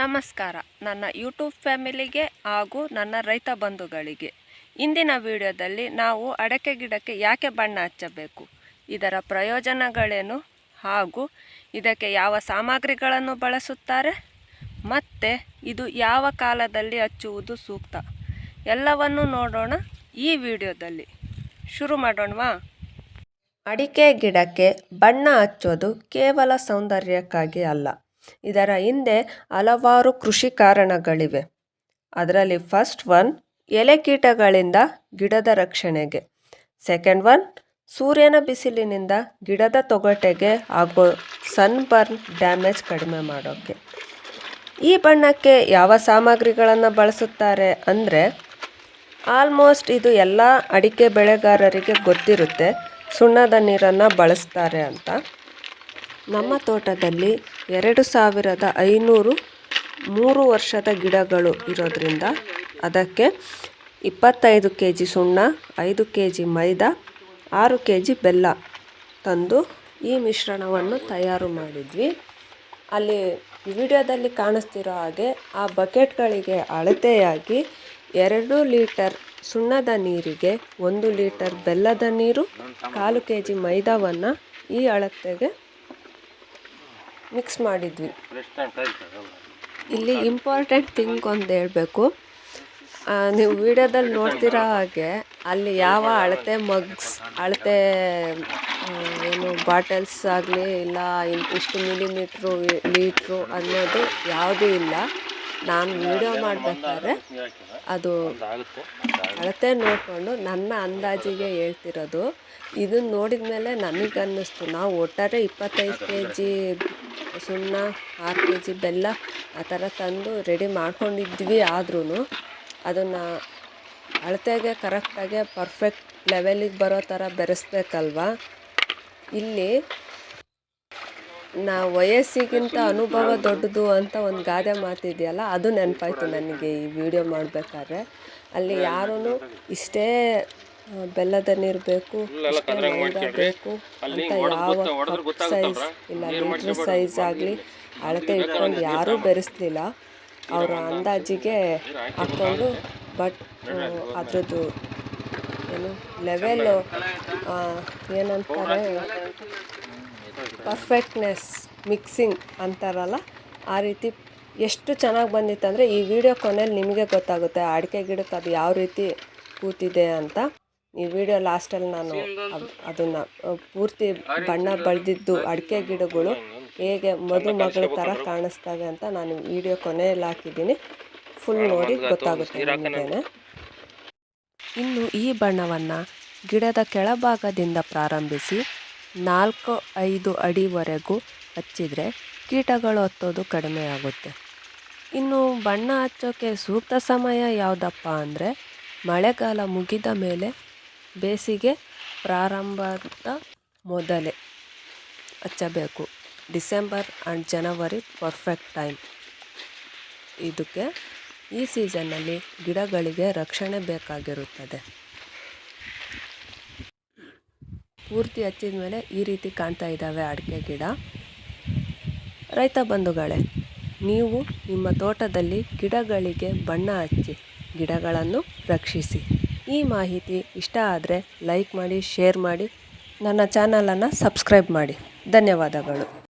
ನಮಸ್ಕಾರ. ನನ್ನ ಯೂಟ್ಯೂಬ್ ಫ್ಯಾಮಿಲಿಗೆ ಹಾಗೂ ನನ್ನ ರೈತ ಬಂಧುಗಳಿಗೆ. ಇಂದಿನ ವಿಡಿಯೋದಲ್ಲಿ ನಾವು ಅಡಕೆ ಗಿಡಕ್ಕೆ ಯಾಕೆ ಬಣ್ಣ ಹಚ್ಚಬೇಕು? ಇದರ ಪ್ರಯೋಜನಗಳೇನು? ಹಾಗೂ ಇದಕ್ಕೆ ಯಾವ ಸಾಮಗ್ರಿಗಳನ್ನು ಬಳಸುತ್ತಾರೆ? ಮತ್ತು ಇದು ಯಾವ ಕಾಲದಲ್ಲಿ ಹಚ್ಚುವುದು ಸೂಕ್ತ? ಎಲ್ಲವನ್ನು ನೋಡೋಣ ಈ ವಿಡಿಯೋದಲ್ಲಿ. ಶುರು ಮಾಡೋಣವಾ? ಅಡಿಕೆ ಗಿಡಕ್ಕೆ ಬಣ್ಣ ಹಚ್ಚೋದು ಕೇವಲ ಸೌಂದರ್ಯಕ್ಕಾಗಿ ಅಲ್ಲ. ಇದರ ಹಿಂದೆ ಹಲವಾರು ಕೃಷಿ ಕಾರಣಗಳಿವೆ. ಅದರಲ್ಲಿ ಫಸ್ಟ್ ಒನ್ ಎಲೆ ಕೀಟಗಳಿಂದ ಗಿಡದ ರಕ್ಷಣೆಗೆ. ಸೆಕೆಂಡ್ ಒನ್ ಸೂರ್ಯನ ಬಿಸಿಲಿನಿಂದ ಗಿಡದ ತೊಗಟೆಗೆ ಆಗೋ ಸನ್ಬರ್ನ್ ಡ್ಯಾಮೇಜ್ ಕಡಿಮೆ ಮಾಡೋಕ್ಕೆ ಈ ಬಣ್ಣಕ್ಕೆ ಯಾವ ಸಾಮಗ್ರಿಗಳನ್ನು ಬಳಸುತ್ತಾರೆ ಅಂದರೆ ಆಲ್ಮೋಸ್ಟ್ ಇದು ಎಲ್ಲ ಅಡಿಕೆ ಬೆಳೆಗಾರರಿಗೆ ಗೊತ್ತಿರುತ್ತೆ, ಸುಣ್ಣದ ನೀರನ್ನು ಬಳಸ್ತಾರೆ ಅಂತ. ನಮ್ಮ ತೋಟದಲ್ಲಿ ಎರಡು ಸಾವಿರದ ಐನೂರು ಮೂರು ವರ್ಷದ ಗಿಡಗಳು ಇರೋದರಿಂದ ಅದಕ್ಕೆ ಇಪ್ಪತ್ತೈದು ಕೆ ಜಿ ಸುಣ್ಣ, ಐದು ಕೆ ಜಿ ಮೈದಾ, ಆರು ಕೆ ಜಿ ಬೆಲ್ಲ ತಂದು ಈ ಮಿಶ್ರಣವನ್ನು ತಯಾರು ಮಾಡಿದ್ವಿ. ಅಲ್ಲಿ ವಿಡಿಯೋದಲ್ಲಿ ಕಾಣಿಸ್ತಿರೋ ಹಾಗೆ ಆ ಬಕೆಟ್ಗಳಿಗೆ ಅಳತೆಯಾಗಿ ಎರಡು ಲೀಟರ್ ಸುಣ್ಣದ ನೀರಿಗೆ ಒಂದು ಲೀಟರ್ ಬೆಲ್ಲದ ನೀರು, ಕಾಲು ಕೆ ಜಿ ಮೈದಾವನ್ನು ಈ ಅಳತೆಗೆ ಮಿಕ್ಸ್ ಮಾಡಿದ್ವಿ. ಇಲ್ಲಿ ಇಂಪಾರ್ಟೆಂಟ್ ಥಿಂಗ್ ಒಂದು ಹೇಳಬೇಕು. ನೀವು ವಿಡಿಯೋದಲ್ಲಿ ನೋಡ್ತಿರೋ ಹಾಗೆ ಅಲ್ಲಿ ಯಾವ ಅಳತೆ ಮಗ್ಸ್ ಅಳತೆ ಏನು ಬಾಟಲ್ಸ್ ಆಗಲಿ ಇಲ್ಲ ಇಷ್ಟು ಮಿಲಿಮೀಟ್ರು ಲೀಟ್ರು ಅನ್ನೋದು ಯಾವುದೂ ಇಲ್ಲ. ನಾನು ವಿಡಿಯೋ ಮಾಡಬೇಕಾದ್ರೆ ಅದು ಅಳತೆ ನೋಡಿಕೊಂಡು ನನ್ನ ಅಂದಾಜಿಗೆ ಹೇಳ್ತಿರೋದು. ಇದನ್ನು ನೋಡಿದ ಮೇಲೆ ನನಗೆ ಅನ್ನಿಸ್ತು ನಾವು ಒಟ್ಟಾರೆ ಇಪ್ಪತ್ತೈದು ಕೆ ಜಿ ಸುಣ್ಣ, ಆರು ಕೆ ಜಿ ಬೆಲ್ಲ ಆ ಥರ ತಂದು ರೆಡಿ ಮಾಡ್ಕೊಂಡಿದ್ವಿ ಆದ್ರೂ ಅದನ್ನು ಅಳತೆಗೆ ಕರೆಕ್ಟಾಗೆ ಪರ್ಫೆಕ್ಟ್ ಲೆವೆಲಿಗೆ ಬರೋ ಥರ ಬೆರೆಸ್ಬೇಕಲ್ವ? ಇಲ್ಲಿ ನಾ ವಯಸ್ಸಿಗಿಂತ ಅನುಭವ ದೊಡ್ಡದು ಅಂತ ಒಂದು ಗಾದೆ ಮಾತಿದೆಯಲ್ಲ ಅದು ನೆನಪಾಯ್ತು ನನಗೆ ಈ ವಿಡಿಯೋ ಮಾಡಬೇಕಾದ್ರೆ. ಅಲ್ಲಿ ಯಾರೂ ಇಷ್ಟೇ ಬೆಲ್ಲದ ನೀರು ಬೇಕು ಇಷ್ಟೇ ಮೈದಾ ಬೇಕು ಅಂತ ಯಾವ ಕಪ್ ಸೈಜ್ ಇಲ್ಲ ಲೀಟ್ರ್ ಸೈಜ್ ಆಗಲಿ ಅಳತೆ ಇಟ್ಕೊಂಡು ಯಾರೂ ಬೆರೆಸ್ಲಿಲ್ಲ. ಅವರ ಅಂದಾಜಿಗೆ ಹಾಕ್ಕೊಂಡು ಬಟ್ ಅದರದ್ದು ಏನು ಲೆವೆಲ್ಲು ಏನಂತಾರೆ? ಪರ್ಫೆಕ್ಟ್ನೆಸ್, ಮಿಕ್ಸಿಂಗ್ ಅಂತಾರಲ್ಲ, ಆ ರೀತಿ ಎಷ್ಟು ಚೆನ್ನಾಗಿ ಬಂದಿತ್ತು ಅಂದರೆ ಈ ವಿಡಿಯೋ ಕೊನೆಯಲ್ಲಿ ನಿಮಗೆ ಗೊತ್ತಾಗುತ್ತೆ ಅಡಿಕೆ ಗಿಡಕ್ಕೆ ಅದು ಯಾವ ರೀತಿ ಕೂತಿದೆ ಅಂತ. ಈ ವಿಡಿಯೋ ಲಾಸ್ಟಲ್ಲಿ ನಾನು ಅದನ್ನು ಪೂರ್ತಿ ಬಣ್ಣ ಬಳ್ದಿದ್ದು ಅಡಿಕೆ ಗಿಡಗಳು ಹೇಗೆ ಮದುಮಗಳ ಥರ ಕಾಣಿಸ್ತವೆ ಅಂತ ನಾನು ವಿಡಿಯೋ ಕೊನೆಯಲ್ಲಿ ಹಾಕಿದ್ದೀನಿ. ಫುಲ್ ನೋಡಿ ಗೊತ್ತಾಗುತ್ತೆ ನಿಮಗೇನೆ. ಇನ್ನು ಈ ಬಣ್ಣವನ್ನು ಗಿಡದ ಕೆಳಭಾಗದಿಂದ ಪ್ರಾರಂಭಿಸಿ ನಾಲ್ಕು ಐದು ಅಡಿವರೆಗೂ ಹಚ್ಚಿದರೆ ಕೀಟಗಳು ಹತ್ತೋದು ಕಡಿಮೆ ಆಗುತ್ತೆ. ಇನ್ನು ಬಣ್ಣ ಹಚ್ಚೋಕ್ಕೆ ಸೂಕ್ತ ಸಮಯ ಯಾವುದಪ್ಪ ಅಂದರೆ ಮಳೆಗಾಲ ಮುಗಿದ ಮೇಲೆ ಬೇಸಿಗೆ ಪ್ರಾರಂಭದ ಮೊದಲೇ ಹಚ್ಚಬೇಕು. December and January perfect time. ಇದಕ್ಕೆ ಈ ಸೀಸನ್ನಲ್ಲಿ ಗಿಡಗಳಿಗೆ ರಕ್ಷಣೆ ಬೇಕಾಗಿರುತ್ತದೆ. ಪೂರ್ತಿ ಹಚ್ಚಿದ ಮೇಲೆ ಈ ರೀತಿ ಕಾಣ್ತಾ ಇದ್ದಾವೆ ಅಡಿಕೆ ಗಿಡ. ರೈತ ಬಂಧುಗಳೇ, ನೀವು ನಿಮ್ಮ ತೋಟದಲ್ಲಿ ಗಿಡಗಳಿಗೆ ಬಣ್ಣ ಹಚ್ಚಿ ಗಿಡಗಳನ್ನು ರಕ್ಷಿಸಿ. ಈ ಮಾಹಿತಿ ಇಷ್ಟ ಆದರೆ ಲೈಕ್ ಮಾಡಿ, ಶೇರ್ ಮಾಡಿ, ನನ್ನ ಚಾನಲನ್ನು ಸಬ್ಸ್ಕ್ರೈಬ್ ಮಾಡಿ. ಧನ್ಯವಾದಗಳು.